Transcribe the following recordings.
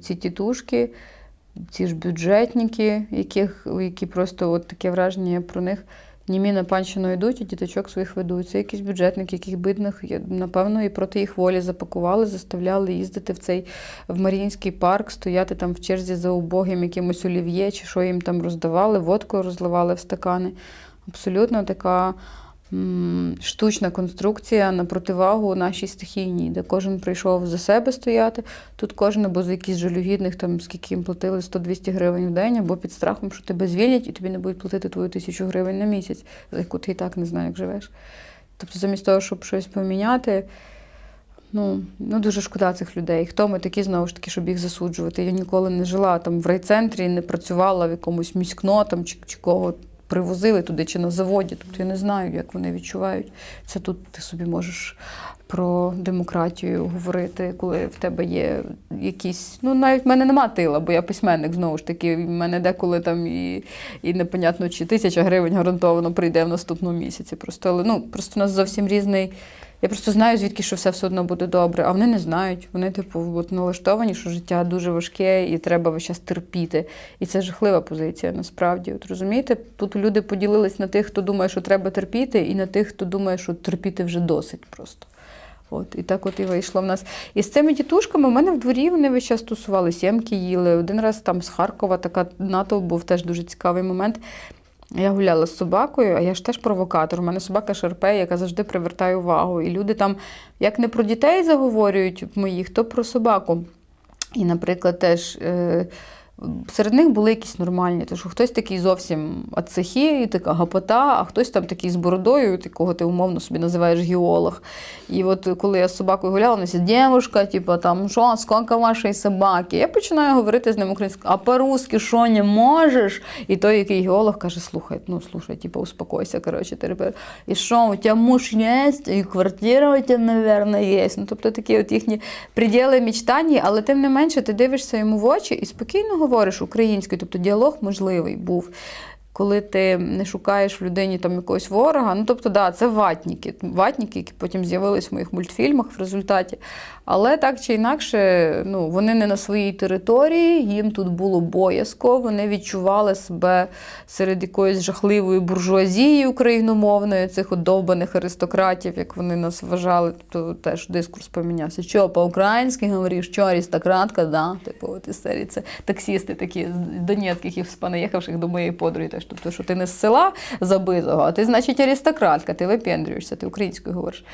Ці тітушки, ці ж бюджетники, яких, які просто от таке враження про них. Німі на панщину йдуть, і діточок своїх ведуть. Це якісь бюджетники, яких бідних, напевно, і проти їх волі запакували, заставляли їздити в цей в Маріїнський парк, стояти там в черзі за убогим якимось олів'є, чи що їм там роздавали, водку розливали в стакани. Абсолютно така штучна конструкція на противагу нашій стихійній, де кожен прийшов за себе стояти. Тут кожен або за якісь жалюгідних, там скільки їм платили 100-200 гривень в день, або під страхом, що тебе звільнять і тобі не будуть платити твою тисячу гривень на місяць, за яку ти і так не знаєш, як живеш. Тобто, замість того, щоб щось поміняти. Ну, ну дуже шкода цих людей. Хто ми такі, знову ж таки, щоб їх засуджувати? Я ніколи не жила там в райцентрі, не працювала в якомусь міськно там, чи, чи кого привозили туди, чи на заводі. Тобто я не знаю, як вони відчувають. Це тут ти собі можеш про демократію говорити, коли в тебе є якісь. Ну, навіть в мене нема тила, бо я письменник знову ж таки. В мене деколи там і, і непонятно, чи тисяча гривень гарантовано прийде в наступному місяці. Просто, але ну, просто у нас зовсім різний. Я просто знаю, звідки що все все одно буде добре, а вони не знають. Вони, типу, от налаштовані, що життя дуже важке і треба весь час терпіти. І це жахлива позиція, насправді. От розумієте, тут люди поділились на тих, хто думає, що треба терпіти, і на тих, хто думає, що терпіти вже досить просто. От, і так от і вийшло в нас. І з цими тітушками у мене в дворі вони весь час тусували, сімки їли. Один раз там з Харкова така натовп був теж дуже цікавий момент. Я гуляла з собакою, а я ж теж провокатор. У мене собака Шарпей, яка завжди привертає увагу. І люди там як не про дітей заговорюють моїх, то про собаку. І, наприклад, теж е, серед них були якісь нормальні, тому що хтось такий зовсім ацехі, така гапота, а хтось там такий з бородою, якого ти умовно собі називаєш геолог. І от коли я з собакою гуляла, вона дівушка, типу, там, що, скільки вашої собаки? Я починаю говорити з ним українською, а по-русски що, не можеш? І той, який геолог, каже, слухай, ну слушай, типу, успокойся, коротше, терпи. І що, у тебе муж є, і квартира у тебе, мабуть, є. Ну, тобто такі от їхні приділи мечтані, але тим не менше ти дивишся йому в очі і спокійно говориш українською, тобто діалог можливий був. Коли ти не шукаєш в людині там якогось ворога, ну тобто, да, це ватніки, ватніки, які потім з'явились в моїх мультфільмах в результаті. Але так чи інакше, ну, вони не на своїй території, їм тут було боязко, вони відчували себе серед якоїсь жахливої буржуазії україномовної, цих от довбаних аристократів, як вони нас вважали, то теж дискурс помінявся. Що, по-українськи говориш, що аристократка, да? Типу, от із серії це таксісти такі з Донецьких і понаїхавших до моєї подруги. Теж. Тобто, що ти не з села забитого, а ти, значить, аристократка, ти випендрюєшся, ти українською говориш.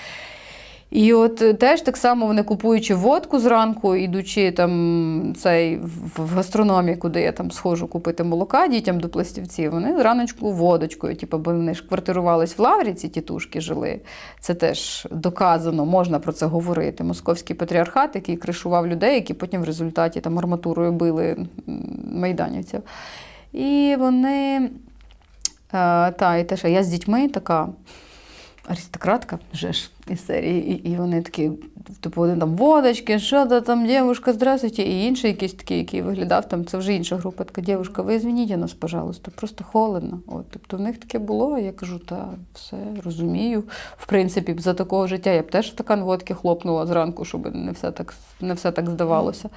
І от е, теж так само вони купуючи водку зранку, ідучи там цей в гастрономію, куди я там схожу купити молока дітям до пластівців, вони зраночку водочкою, типу, бо вони ж квартирувались в Лаврі, ці тітушки жили. Це теж доказано, можна про це говорити. Московський патріархат, який кришував людей, які потім в результаті там арматурою били майданівців. І вони. е, Та, і теж а я з дітьми така аристократка вже ж із серії, і, і вони такі, типу, один там водочки, що то там, дівушка, здравствуйте, і інший якийсь такий, який виглядав там, це вже інша група, така дівушка, ви звініть нас, пожалуйста, просто холодно. От, тобто в них таке було, я кажу, та все розумію. В принципі, за такого життя я б теж стакан водки хлопнула зранку, щоб не все так, не все так здавалося.